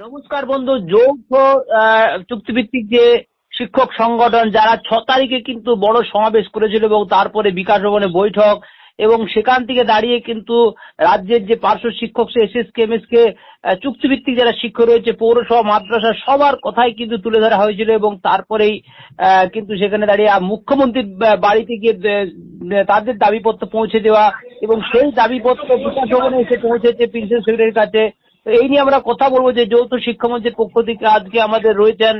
নমস্কার বন্ধু, যৌথ চুক্তিভিত্তিক যে শিক্ষক সংগঠন, যারা ছ তারিখে কিন্তু বড় সমাবেশ করেছিল এবং তারপরে বিকাশ ভবনে বৈঠক এবং সেখান থেকে দাঁড়িয়ে কিন্তু রাজ্যের যে পার্শ্ব শিক্ষক সে S S K M S K চুক্তিভিত্তিক যারা শিক্ষক রয়েছে, পৌরসভা, মাদ্রাসা, সবার কথাই কিন্তু তুলে ধরা হয়েছিল এবং তারপরেই কিন্তু সেখানে দাঁড়িয়ে মুখ্যমন্ত্রীর বাড়িতে গিয়ে তাদের দাবিপত্র পৌঁছে দেওয়া এবং সেই দাবিপত্র বিকাশ ভবনে এসে পৌঁছেছে প্রিন্সিপাল সেক্রেটারির কাছে। তো এই নিয়ে আমরা কথা বলব যে যৌথ শিক্ষামন্ত্রীর পক্ষ থেকে আজকে আমাদের রয়েছেন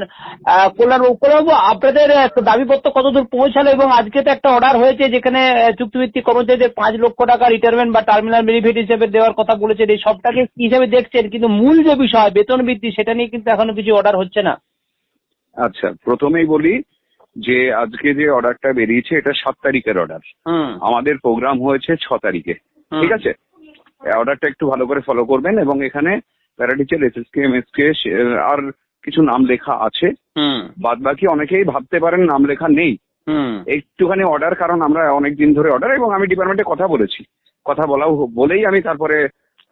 কল্যাণবাবু। কল্যাণবাবু আপনাদের দাবিপত্র কতদূর পৌঁছালো এবং আজকে তো একটা অর্ডার হয়েছে যেখানে চুক্তিভিত্তিক কর্মচারীদের পাঁচ লক্ষ টাকা রিটায়ারমেন্ট বা টার্মিনাল বেনিফিট হিসেবে দেওয়ার কথা বলেছেন। এই সবটাকে কি হিসেবে দেখছেন? কিন্তু মূল যে বিষয় বেতন বৃদ্ধি সেটা নিয়ে কিন্তু এখনও কিছু অর্ডার হচ্ছে না। আচ্ছা প্রথমেই বলি যে আজকে যে অর্ডারটা বেরিয়েছে এটা সাত তারিখের অর্ডার আমাদের প্রোগ্রাম হয়েছে ছ তারিখে। ঠিক আছে? অর্ডারটা একটু ভালো করে ফলো করবেন এবং এখানে para teacher S S K M S K আর কিছু নাম লেখা আছে। হুম। বাদ বাকি অনেকেই ভাবতে পারেন নাম লেখা নেই। একটুখানি অর্ডার কারণ আমরা অনেক দিন ধরে অর্ডার এবং আমি ডিপার্টমেন্টে কথা বলেছি। কথা বলাও বলেই আমি তারপরে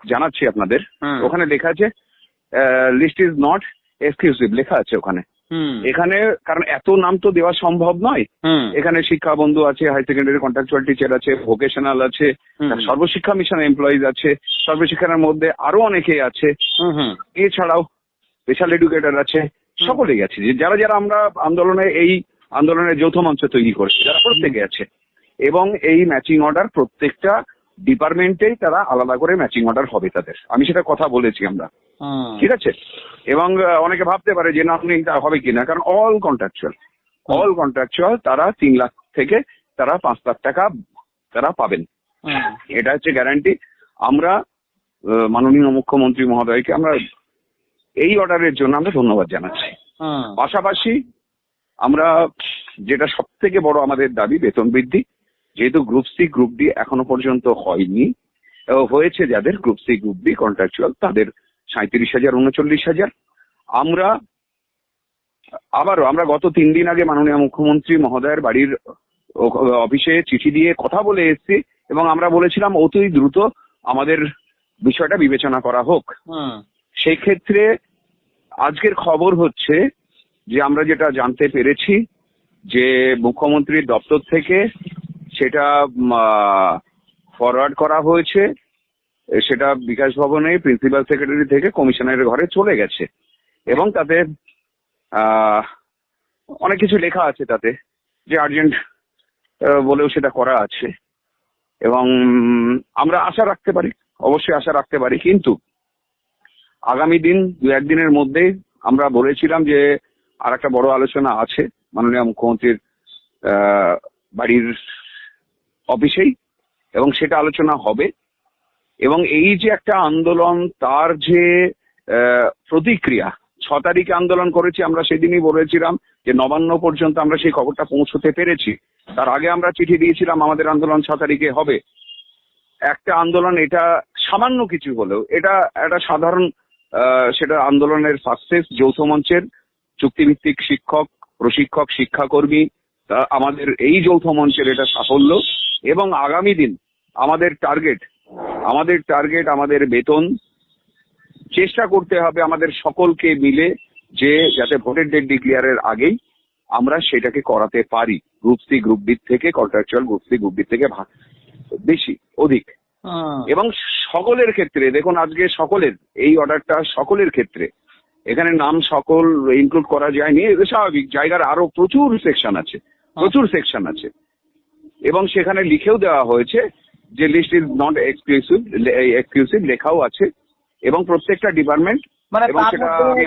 জানাচ্ছি আপনাদের। ওখানে লেখা আছে লিস্ট ইজ নট এক্সক্লুসিভ লেখা আছে ওখানে। এখানে কারণ এত নাম তো দেওয়া সম্ভব নয়। এখানে শিক্ষা বন্ধু আছে হাই সেকেন্ডারি কন্ট্রাকচুয়াল টিচার আছে ভোকেশনাল আছে সর্বশিক্ষা মিশন এমপ্লয়িজ আছে সর্বশিক্ষার মধ্যে আরও অনেকে আছে। এছাড়াও স্পেশাল এডুকেটর আছে সকলেই আছে যে যারা যারা আমরা আন্দোলনে এই আন্দোলনের যৌথ মঞ্চ তৈরি করেছি যারা প্রত্যেকে আছে। এবং এই ম্যাচিং অর্ডার প্রত্যেকটা ডিপার্টমেন্টেই তারা আলাদা করে ম্যাচিং অর্ডার হবে তাদের। আমি সেটা কথা বলেছি আমরা। ঠিক আছে? এবং অনেকে ভাবতে পারে যে না আপনি হবে কিনা। কারণ অল কন্ট্রাকচুয়াল অল কন্ট্রাকচুয়াল তারা তিন লাখ থেকে তারা পাঁচ লাখ টাকা তারা পাবেন। এটা হচ্ছে গ্যারান্টি আমরা মাননীয় মুখ্যমন্ত্রী মহোদয়কে আমরা এই অর্ডারের জন্য আমরা ধন্যবাদ জানাচ্ছি। পাশাপাশি আমরা যেটা সব থেকে বড় আমাদের দাবি বেতন বৃদ্ধি যেহেতু গ্রুপ সি গ্রুপ ডি এখনও পর্যন্ত হয়নি হয়েছে যাদের group C group D contractual তাদের সাঁত্রিশ হাজার উনচল্লিশ হাজার। আমরা আবারও আমরা গত তিন দিন আগে মাননীয় মুখ্যমন্ত্রী মহোদয়ের বাড়ির অফিসে চিঠি দিয়ে কথা বলে এসেছি এবং আমরা বলেছিলাম অতি দ্রুত আমাদের বিষয়টা বিবেচনা করা হোক। সেই ক্ষেত্রে আজকের খবর হচ্ছে যে আমরা যেটা জানতে পেরেছি যে মুখ্যমন্ত্রীর দপ্তর থেকে সেটা ফরওয়ার্ড করা হয়েছে। সেটা বিকাশ ভবনে প্রিন্সিপাল সেক্রেটারি থেকে কমিশনারের ঘরে চলে গেছে। এবং তাতে অনেক কিছু লেখা আছে তাতে, যে আর্জেন্ট বলেও সেটা করা আছে। এবং আমরা আশা রাখতে পারি, অবশ্যই আশা রাখতে পারি, কিন্তু আগামী দিন দু একদিনের মধ্যেই আমরা বলেছিলাম যে আর একটা বড় আলোচনা আছে, মাননীয় মুখ্যমন্ত্রীর বাড়ির অফিসেই, এবং সেটা আলোচনা হবে। এবং এই যে একটা আন্দোলন, তার যে প্রতিক্রিয়া, ছ তারিখে আন্দোলন করেছি আমরা সেদিনই বলেছিলাম যে নবান্ন পর্যন্ত আমরা সেই খবরটা পৌঁছতে পেরেছি। তার আগে আমরা চিঠি দিয়েছিলাম, আমাদের আন্দোলন ছ তারিখে হবে। একটা আন্দোলন এটা সামান্য কিছু হলেও, এটা একটা সাধারণ সেটা আন্দোলনের সাকসেস যৌথ মঞ্চের চুক্তিভিত্তিক শিক্ষক, প্রশিক্ষক, শিক্ষাকর্মী আমাদের এই যৌথ মঞ্চের এটা সাফল্য এবং আগামী দিন আমাদের টার্গেট আমাদের টার্গেট আমাদের বেতন। চেষ্টা করতে হবে আমাদের সকলকে মিলে যে যাতে ভোটের ডেট ডিক্লিয়ারের আগেই আমরা সেটাকে করাতে পারি। গ্রুপ সি গ্রুপ বি থেকে contractual group C group B থেকে বেশি অধিক। এবং সকলের ক্ষেত্রে দেখুন আজকে সকলের এই অর্ডারটা সকলের ক্ষেত্রে। এখানে নাম সকল ইনক্লুড করা যায়নি স্বাভাবিক। জায়গার আরও প্রচুর সেকশন আছে প্রচুর সেকশন আছে। এবং সেখানে লিখেও দেওয়া হয়েছে যে list is not exclusive exclusive লেখাও আছে এবং প্রত্যেকটা ডিপার্টমেন্ট মানে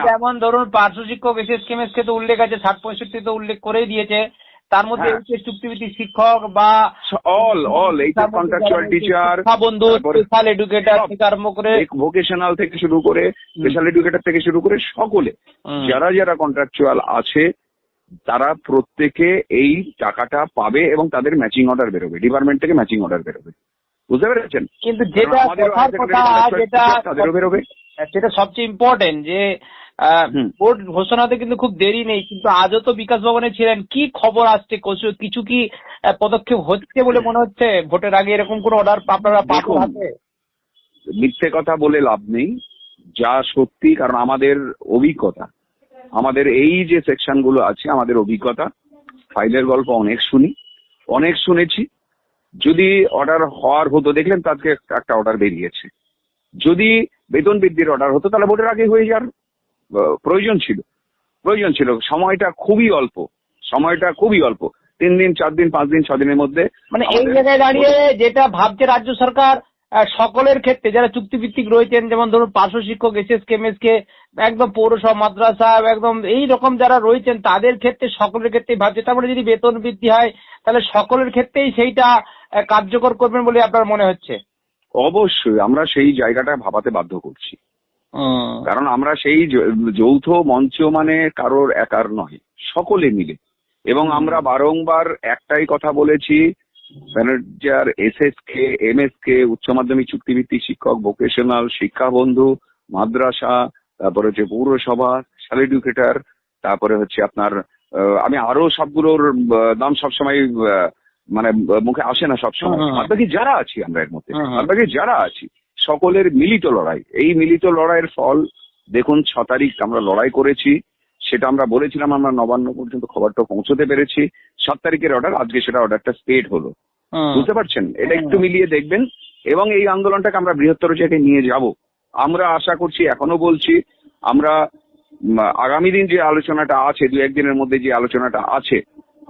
যেমন ধরুন পার্শ্ব শিক্ষক এস এস কে তো উল্লেখ আছে ষাট পঁয়ষট্টি তো উল্লেখ করেই দিয়েছে তার মধ্যে হ্যাঁ। চুক্তিভিত্তিক শিক্ষক বা অল অল এই তার কন্ট্রাকচুয়াল টিচার বন্ধু স্পেশাল এডুকেটর। থেকে আরম্ভ করে ভোকেশনাল থেকে শুরু করে স্পেশাল এডুকেটর থেকে শুরু করে সকলে যারা যারা কন্ট্রাকচুয়াল আছে তারা প্রত্যেকে এই টাকাটা পাবে এবং তাদের ম্যাচিং অর্ডার বেরোবে ডিপার্টমেন্ট থেকে ম্যাচিং অর্ডার বেরোবে বুঝতে পেরেছেন? কিন্তু যেটা কথার কথা যেটা সেটা সবচেয়ে ইম্পর্টেন্ট যে ভোট ঘোষণাতে কিন্তু খুব দেরি নেই কিন্তু আজও তো বিকাশ ভবনে ছিলেন। কি খবর আসছে? কিছু- কি পদক্ষেপ হচ্ছে বলে মনে হচ্ছে? ভোটের আগে এরকম কোন অর্ডার আপনারা পাবেন মিথ্যে কথা বলে লাভ নেই যা সত্যি কারণ আমাদের অভিজ্ঞতা আমাদের এই যে সেকশনগুলো আছে আমাদের অভিজ্ঞতা ফাইলের গল্প অনেক শুনি অনেক শুনেছি। যদি অর্ডার হওয়ার হতো দেখলেন তাকে একটা অর্ডার বেরিয়েছে। যদি বেতন বৃদ্ধির অর্ডার হতো তাহলে ভোটের আগে হয়ে যাওয়ার প্রয়োজন ছিল। প্রয়োজন ছিল। সময়টা খুবই অল্প। সময়টা খুবই অল্প। তিন দিন চার দিন পাঁচ দিন ছ দিনের মধ্যে মানে এই জায়গায় দাঁড়িয়ে যেটা ভাবছে রাজ্য সরকার সকলের ক্ষেত্রে যারা চুক্তিভিত্তিক রয়েছেন যেমন ধরুন পার্শ্ব শিক্ষক এস এস কেমএস কে একদম পৌরসভা মাদ্রাসা একদম এই রকম যারা রয়েছেন তাদের ক্ষেত্রে সকলের ক্ষেত্রেই ভাবছে। তারপরে যদি বেতন বৃদ্ধি হয় তাহলে সকলের ক্ষেত্রেই সেইটা কার্যকর করবেন বলে আপনার মনে হচ্ছে? অবশ্যই আমরা সেই জায়গাটা ভাবাতে বাধ্য করছি। কারণ আমরা সেই যৌথ মঞ্চ মানে কারোর একার নয় সকলে মিলে। এবং আমরা বারংবার একটাই কথা বলেছি manager S S K M S K উচ্চ মাধ্যমিক চুক্তিভিত্তিক শিক্ষক ভোকেশনাল শিক্ষা বন্ধু মাদ্রাসা তারপরে হচ্ছে পৌরসভা স্যাল এডুকেটর তারপরে হচ্ছে আপনার আমি আরও সবগুলোর নাম সবসময় মানে মুখে আসে না সবসময়। হুম, হুম। বাকি যারা আছি আমরা এর মধ্যে হুম। বাদ বাকি যারা আছি সকলের মিলিত লড়াই। এই মিলিত লড়াইয়ের ফল দেখুন ছ তারিখ আমরা লড়াই করেছি সেটা আমরা বলেছিলাম আমরা নবান্ন পর্যন্ত খবরটা পৌঁছতে পেরেছি। সাত তারিখের অর্ডার আজকে সেটা অর্ডারটা স্টেট হলো। বুঝতে পারছেন? এটা একটু মিলিয়ে দেখবেন। এবং এই আন্দোলনটাকে আমরা বৃহত্তর জায়গায় নিয়ে যাব। আমরা আশা করছি এখনও বলছি আমরা আগামী দিন যে আলোচনাটা আছে দু একদিনের মধ্যে যে আলোচনাটা আছে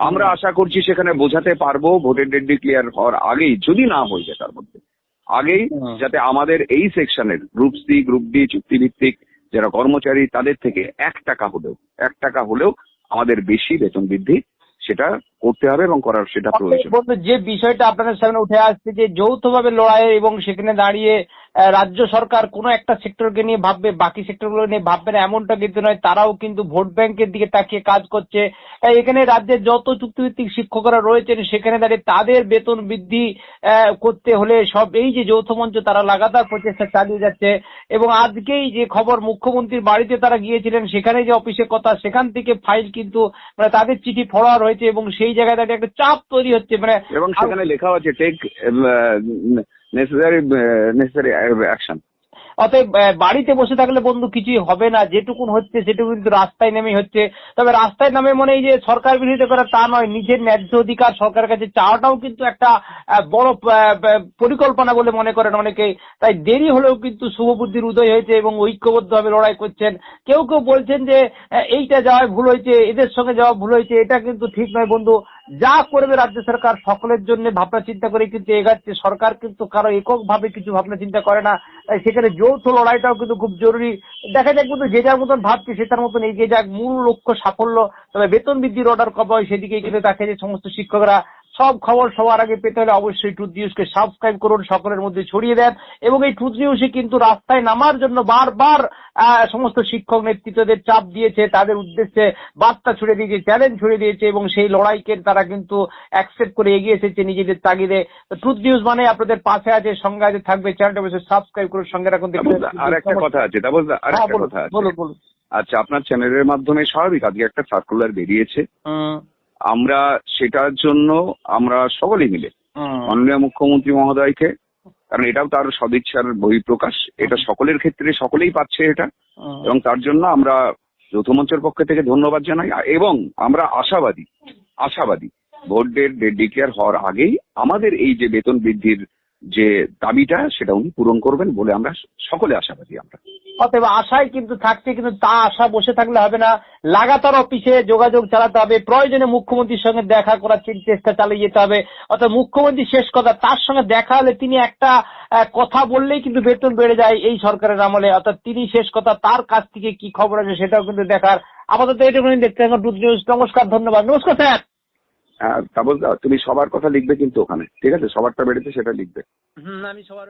আমরা আশা করছি সেখানে বোঝাতে পারব ভোটের ডেট ডিক্লিয়ার হওয়ার আগেই যদি না হয়ে যায় তার মধ্যে। আগেই যাতে আমাদের এই সেকশনের গ্রুপ সি গ্রুপ ডি চুক্তিভিত্তিক যারা কর্মচারী তাদের থেকে এক টাকা হলেও এক টাকা হলেও আমাদের বেশি বেতন বৃদ্ধি সেটা করতে হবে এবং করার সেটা প্রয়োজন। যে বিষয়টা আপনাদের সামনে উঠে আসছে যে যৌথভাবে লড়াই এবং সেখানে দাঁড়িয়ে রাজ্য সরকার কোনো একটা সেক্টরকে নিয়ে ভাববে, বাকি সেক্টরগুলো নিয়ে ভাববে না, এমনটা কিন্তু নয়। তারাও কিন্তু ভোট ব্যাংকের দিকে তাকিয়ে কাজ করছে। এখানে রাজ্যের যত চুক্তিভিত্তিক শিক্ষকরা রয়েছেন, সেখানে দাঁড়িয়ে তাদের বেতন বৃদ্ধি করতে হলে সব এই যে যৌথ মঞ্চ তারা লাগাতার প্রচেষ্টা চালিয়ে যাচ্ছে। এবং আজকেই যে খবর মুখ্যমন্ত্রীর বাড়িতে তারা গিয়েছিলেন, সেখানে যে অফিসের কথা, সেখান থেকে ফাইল কিন্তু মানে তাদের চিঠি ফরওয়ার্ড হয়েছে এবং সেই জায়গায় দাঁড়িয়ে একটা চাপ তৈরি হচ্ছে। মানে এবং সেখানে লেখা আছে, টেক নেসেসারি নেসেসারি অ্যাকশন অতএব বাড়িতে বসে থাকলে বন্ধু কিছুই হবে না, যেটুকুন হচ্ছে সেটুকু কিন্তু রাস্তায় নেমেই হচ্ছে। তবে রাস্তায় নামে মনে এই যে সরকার বিরোধিতা করা তা নয়, নিজের ন্যায্য অধিকার সরকারের কাছে চাওয়াটাও কিন্তু একটা বড় পরিকল্পনা বলে মনে করেন অনেকে তাই দেরি হলেও কিন্তু শুভবুদ্ধির উদয় হয়েছে এবং ঐক্যবদ্ধভাবে লড়াই করছেন। কেউ কেউ বলছেন যে এইটা যাওয়ায় ভুল হয়েছে, এদের সঙ্গে যাওয়া ভুল হয়েছে, এটা কিন্তু ঠিক নয় বন্ধু। যা করবে রাজ্য সরকার সকলের জন্য ভাবনা চিন্তা করে কিন্তু এগাচ্ছে। সরকার কিন্তু কারও একক ভাবে কিছু ভাবনা চিন্তা করে না। সেখানে যৌথ লড়াইটাও কিন্তু খুব জরুরি। দেখা যাক কিন্তু যে যার মতন ভাবছে, সে তার মতন এগিয়ে যাক। মূল লক্ষ্য সাফল্য। তবে বেতন বৃদ্ধির অর্ডার কবে হয় সেদিকে কিন্তু তাকে যে সমস্ত শিক্ষকরা সব খবর সবার আগে পেতে হলে অবশ্যই টুথ নিউজকে সাবস্ক্রাইব করুন সকলের মধ্যে ছড়িয়ে দেন এবং এই টুথ নিউজে কিন্তু রাস্তায় নামার জন্য বারবার সমস্ত শিক্ষক নেতৃত্বদের চাপ দিয়েছে তাদের উদ্দেশ্যে বার্তা ছুড়ে দিয়েছে চ্যালেঞ্জ ছুড়ে দিয়েছে এবং সেই লড়াইকে তারা কিন্তু অ্যাকসেপ্ট করে এগিয়ে এসেছে নিজেদের তাগিদে। ট্রুথ নিউজ মানে আপনাদের পাশে আছে সঙ্গে আছে থাকবে চ্যানেলটা অবশ্যই সাবস্ক্রাইব করুন সঙ্গে রাখুন আর একটা কথা আছে আর হ্যাঁ বলুন কথা আছে। বলুন বলুন। আচ্ছা আপনার চ্যানেলের মাধ্যমে স্বাভাবিক আজকে একটা সার্কুলার বেরিয়েছে। হুম, আমরা সেটার জন্য আমরা সকলেই মিলে মাননীয় মুখ্যমন্ত্রী মহোদয়কে কারণ এটাও তার সদিচ্ছার বহিঃপ্রকাশ। এটা সকলের ক্ষেত্রে সকলেই পাচ্ছে এটা। এবং তার জন্য আমরা যৌথ মঞ্চের পক্ষ থেকে ধন্যবাদ জানাই। এবং আমরা আশাবাদী আশাবাদী ভোট ডেট ডিক্লেয়ার হওয়ার আগেই আমাদের এই যে বেতন বৃদ্ধির যে দাবিটা সেটা উনি পূরণ করবেন বলে আমরা সকলে আশাবাদী আমরা। অতএব আশায় কিন্তু থাকছে কিন্তু তা আশা বসে থাকলে হবে না। লাগাতার অফিসে যোগাযোগ চালাতে হবে প্রয়োজনে মুখ্যমন্ত্রীর সঙ্গে দেখা করার চেষ্টা চালিয়ে যেতে হবে। অর্থাৎ মুখ্যমন্ত্রী শেষ কথা তার সঙ্গে দেখা হলে তিনি একটা কথা বললেই কিন্তু বেতন বেড়ে যায় এই সরকারের আমলে। অর্থাৎ তিনি শেষ কথা তার কাছ থেকে কি খবর আছে সেটাও কিন্তু দেখার আপাতত এটুকুনি দেখতে থাকুন নিউজ। নমস্কার ধন্যবাদ। নমস্কার স্যার। হ্যাঁ তুমি সবার কথা লিখবে কিন্তু ওখানে। ঠিক আছে? সবারটা বেড়েছে সেটা লিখবে। হুম আমি সবার